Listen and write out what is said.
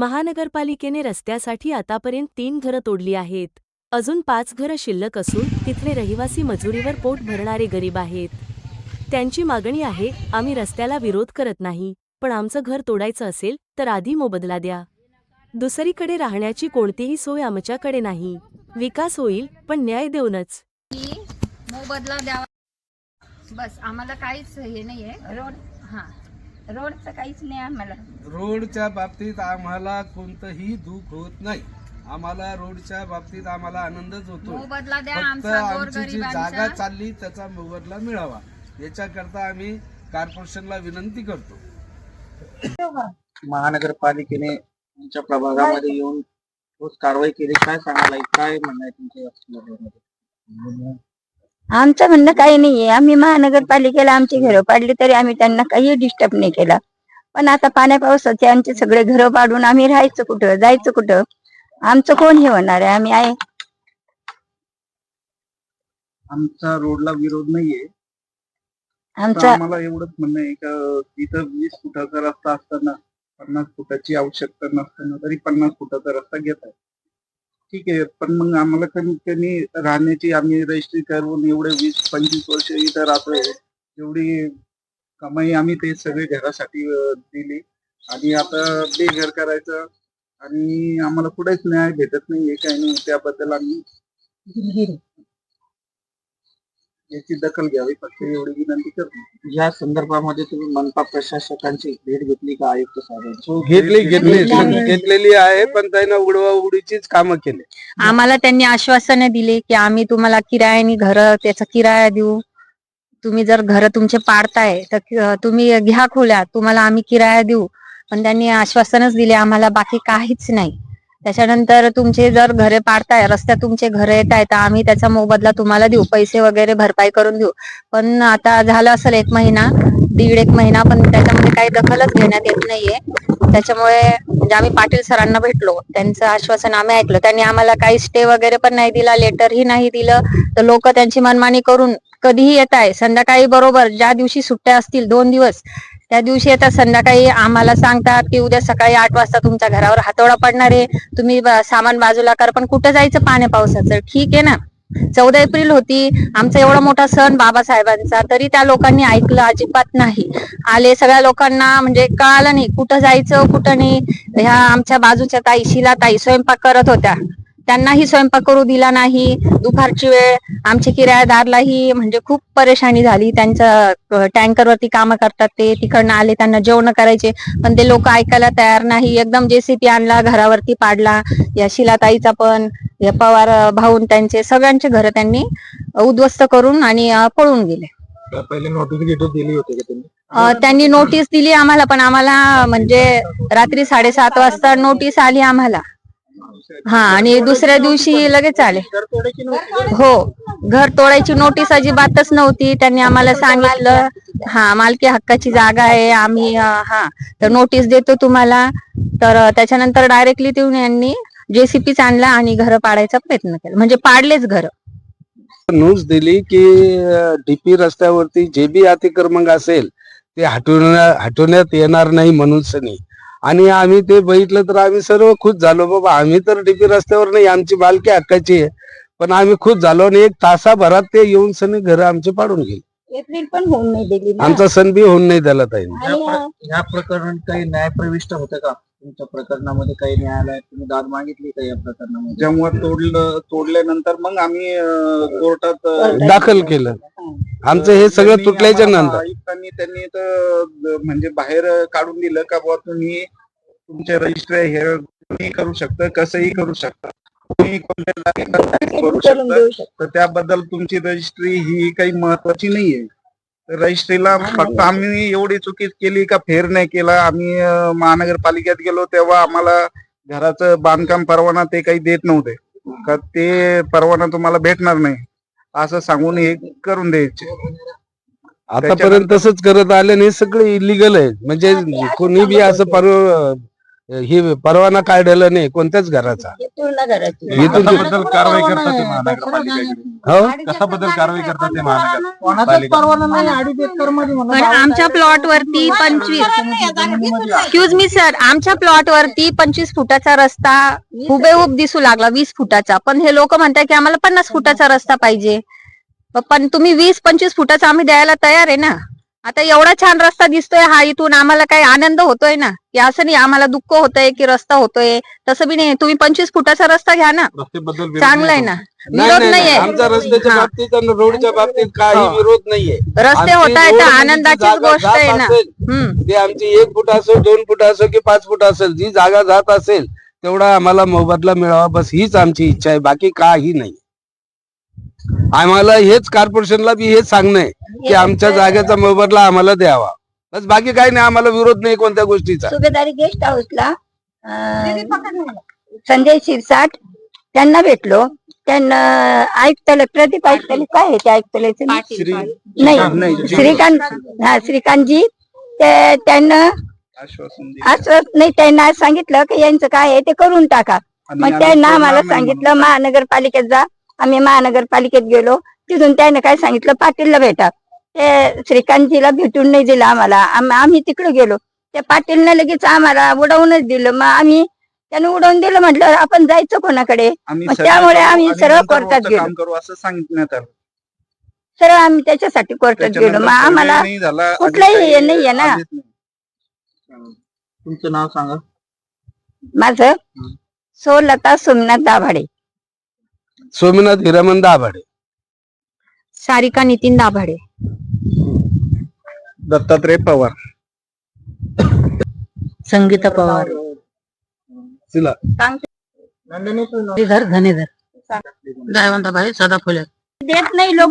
महानगरपालिकेने रस्त्यासाठी आतापर्यंत तीन घरं तोडली आहेत. अजून पाच घरं शिल्लक असून तिथले रहिवासी मजुरीवर पोट भरणारे गरीब आहेत. त्यांची मागणी आहे आम्ही रस्त्याला विरोध करत नाही पण आमचं घर तोडायचं असेल तर आधी मोबदला द्या. दुसरीकडे राहण्याची कोणतीही सोय आमच्याकडे नाही. विकास होईल पण न्याय देऊनच. मोबदला द्यावा. बस आम्हाला काहीच हे नाही आहे रोड हां. रोडचं काहीच नाही आम्हाला. रोडच्या बाबतीत आम्हाला कोणतंही दुःख होत नाही. आम्हाला रोडच्या बाबतीत आम्हाला आनंदच होतो. मोबदला द्या फक्त आमचा आमची जी जागा चालली त्याचा मोबदला मिळावा. याच्याकरता आम्ही कॉर्पोरेशनला विनंती करतो. महानगरपालिकेने तुमच्या प्रभागामध्ये येऊन ठोस कारवाई केली. काय सांगायला काय म्हणणं आहे तुमच्या? आमचं म्हणणं काही नाहीये. आम्ही महानगरपालिकेला आमची घरं पाडली तरी आम्ही त्यांना काही डिस्टर्ब नाही केला. पण आता पाण्या पावसाचे आमचे सगळे घरं पाडून आम्ही राहायचं कुठं जायचं कुठं? आमचं कोण हे होणार आहे? आम्ही आहे. आमचा रोडला विरोध नाहीये. तर आमचा आम्हाला एवढंच म्हणणं आहे का तिथं वीस फुटाचा रस्ता असताना पन्नास फुटाची आवश्यकता नसताना तरी पन्नास फुटाचा रस्ता घेत आहे ठीक आहे पण मग आम्हाला कमीत कमी राहण्याची आम्ही रजिस्ट्री करून एवढे वीस पंचवीस वर्ष इथं राहतोय. एवढी कमाई आम्ही ते सगळे घरासाठी दिली. आणि आता बेघर करायचं आणि आम्हाला कुठेच न्याय भेटत नाहीये काही नाही. त्याबद्दल आम्ही याची दखल घ्यावी फक्त एवढी विनंती करतो. या संदर्भामध्ये तुम्ही मनपा प्रशासकांची भेट घेतली का आयुक्त साहेबांची? घेतली. घेतली. घेतलेली आहे पण त्यानं उडवा उडीचीच कामं केली. आम्हाला त्यांनी आश्वासने दिली की आम्ही तुम्हाला किरायाने घर त्याचा किराया देऊ. तुम्ही जर घर तुमचे पाडताय तर कि- तुम्ही घ्या खोल्या तुम्हाला आम्ही किराया देऊ. पण त्यांनी आश्वासनच दिले आम्हाला बाकी काहीच नाही. त्याच्यानंतर तुमचे जर घरे पाडताय रस्त्यात तुमचे घर येत आहेत तर आम्ही त्याचा मोबदला तुम्हाला देऊ. पैसे वगैरे भरपाई करून देऊ. पण आता झालं असेल एक महिना दीड एक महिना पण त्याच्यामध्ये काही दखलच घेण्यात येत नाहीये. त्याच्यामुळे म्हणजे आम्ही पाटील सरांना भेटलो. त्यांचं आश्वासन आम्ही ऐकलं. त्यांनी आम्हाला काही स्टे वगैरे पण नाही दिला लेटरही नाही दिलं. तर लोक त्यांची मनमानी करून कधीही येत आहे संध्याकाळी बरोबर ज्या दिवशी सुट्ट्या असतील दोन दिवस त्या दिवशी येतात संध्याकाळी आम्हाला सांगतात की उद्या सकाळी आठ वाजता तुमच्या घरावर हातोडा पडणार आहे. तुम्ही सामान बाजूला कर पण कुठं जायचं पाण्या पावसाचं? ठीक आहे ना? चौदा एप्रिल होती. आमचा एवढा मोठा सण बाबासाहेबांचा. तरी त्या लोकांनी ऐकलं अजिबात नाही. आले सगळ्या लोकांना म्हणजे कळालं नाही कुठं जायचं कुठं नाही. ह्या आमच्या बाजूच्या ताई शिला ताई स्वयंपाक करत होत्या. त्यांनाही स्वयंपाक करू दिला नाही. दुपारची वेळ आमच्या किरायादारलाही म्हणजे खूप परेशानी झाली. त्यांच्या टँकरवरती कामं करतात ते. तिकडनं आले त्यांना जेवण करायचे. पण ते लोक ऐकायला तयार नाही. एकदम जेसीपी आणला घरावरती पाडला. या शिलाताईचा पण या पवार भाऊन त्यांचे सगळ्यांचे घर त्यांनी उद्ध्वस्त करून आणि पळून गेले. पहिले नोटीस घेतो दिली होती का त्यांनी? अं, त्यांनी नोटीस दिली आम्हाला पण आम्हाला म्हणजे रात्री साडेसात वाजता नोटीस आली आम्हाला. हा आणि दुसऱ्या दिवशी लगेच आले. हो घर तोडायची नोटीस अजिबातच नव्हती. त्यांनी आम्हाला सांगितलं हा मालकी हक्काची जागा आहे आम्ही हा तर नोटीस देतो तुम्हाला. तर त्याच्यानंतर डायरेक्टली देऊन यांनी जेसीपीच आणला आणि घर पाडायचा प्रयत्न केला. म्हणजे पाडलेच घर. न्यूज दिली की डीपी रस्त्यावरती जे बी अतिक्रमण असेल ते हटवण्या हटवण्यात येणार नाही म्हणून सनी. आणि आम्ही ते बघितलं तर आम्ही सर्व खुश झालो बाबा आम्ही तर डीपी रस्त्यावर नाही आमची बालकी हक्काची आहे. पण आम्ही खुश झालो आणि एक तासाभरात ते येऊन सनी घर आमचे पाडून गेले. एप्रिल पण होऊन नाही दिली ना. आमचा सण बी होऊन नाही त्याला ताई आणि, अं, या प्रकरणात काही न्याय प्रविष्ट होतं का? तुमच्या प्रकरणामध्ये काही न्यायालयात तुम्ही दाद मागितली का या प्रकरणामध्ये? जेव्हा तोडलं तोडल्यानंतर मग आम्ही अं, कोर्टात अं, दाखल केलं. आमचं हे सगळं त्यांनी तुटल्याच्या आम्हाला नंतर. आयुक्तांनी त्यांनी तर म्हणजे बाहेर काढून दिलं का बुवा तुम्ही तुमचे रजिस्टर हे तुम्ही करू शकता कसंही करू शकता. तुम्ही कोणत्या जागेला करू करून शकता. देऊ शकतो. तर त्याबद्दल तुमची रजिस्ट्री ही काही महत्वाची नाहीये. रजिस्ट्रीला फक्त आम्ही एवढी चुकीच केली का फेर नाही केला. आम्ही महानगरपालिकेत गेलो तेव्हा आम्हाला घराचं बांधकाम परवाना ते काही देत नव्हते. का ते परवाना तुम्हाला भेटणार नाही. असं सांगून हे करून द्यायचे. आतापर्यंत तसंच करत आले आणि हे सगळं इलिगल आहे. म्हणजे कोणी बी असं पर हे परवाना काढलेला नाही कोणत्याच घराचा. हे पूर्ण घराची. इथून कशाबद्दल कारवाई करतात ते महानगरपालिकेकडे हो? कशाबद्दल कारवाई करतात ते महानगर कोणाचाच परवाना नाही अडीच एकरमध्ये म्हणून पण आमच्या प्लॉट वरती पंचवीस. एक्सक्यूज मी सर आमच्या प्लॉट वरती पंचवीस फुटाचा रस्ता हुबेहूब दिसू लागला वीस फुटाचा. पण हे लोक म्हणतात की आम्हाला पन्नास फुटाचा रस्ता पाहिजे. पण तुम्ही वीस पंचवीस फुटाचा आम्ही द्यायला तयार आहे ना? आता एवढा छान रस्ता दिसतोय हा इथून आम्हाला काही आनंद होतोय ना? की असं नाही आम्हाला दुःख होतंय की रस्ता होतोय. तसं बी नाही तुम्ही पंचवीस फुटाचा रस्ता घ्या ना. रस्त्याबद्दल चांगलं आहे ना? विरोध नाही, नाही. नाहीये. आमचा रस्त्याच्या हा. बाबतीत आणि रोडच्या बाबतीत काही. विरोध नाहीये. रस्ते आमची होत आहेत रोड तर आनंदाचीच जागा गोष्ट जात आहे ना. असेल, हम्म. ते आमची एक फूट असो दोन फूट असो की पाच फूट असेल जी जागा जात असेल तेवढा आम्हाला मोबदला मिळावा बस हीच आमची इच्छा आहे. बाकी काही नाही. आम्हाला हेच कॉर्पोरेशनला बी हेच सांगणं आहे की आमच्या जागेचा मोबदला आम्हाला द्यावा. बस बाकी काही नाही आम्हाला विरोध नाही कोणत्या गोष्टीचा. सुभेदारी गेस्ट हाऊसला संजय शिरसाट त्यांना भेटलो. त्यांना आयुक्ताला प्रदीप आयुक्ताला काय आहे त्या नाव? नाही. श्रीकांत हा श्रीकांतजी. ते त्यांना आश्वासन नाही त्यांना आज सांगितलं की यांचं काय आहे ते करून टाका. आणि मग त्यांना आम्हाला सांगितलं महानगरपालिकेत जा. आम्ही महानगरपालिकेत गेलो. तिथून त्याने काय सांगितलं? पाटीलला भेटा. ते श्रीकांतजीला भेटून नाही दिलं आम्हाला. आम- आम्ही तिकडे गेलो. त्या पाटीलने लगेच आम्हाला उडवूनच दिलं. मग आम्ही त्याने उडवून दिलं म्हटलं आपण जायचं कोणाकडे? त्यामुळे आम्ही सरळ कोर्टात गेलो. काम करू असं सांगितण्यात आलं. सरळ आम्ही त्याच्यासाठी कोर्टात गेलो. मग आम्हाला कुठलाही हे नाहीये ना. तुमचं नाव सांगा. माझं सोलता सोमनाथ दाभाडे. सोमनाथ हिरामन दाभाडे. सारिका नितीन दाभाडे. दत्तात्रय पवार. संगीता पवार. तिला धर धनेधर. गायवंताबाई सदा फुले. देत नाही लोक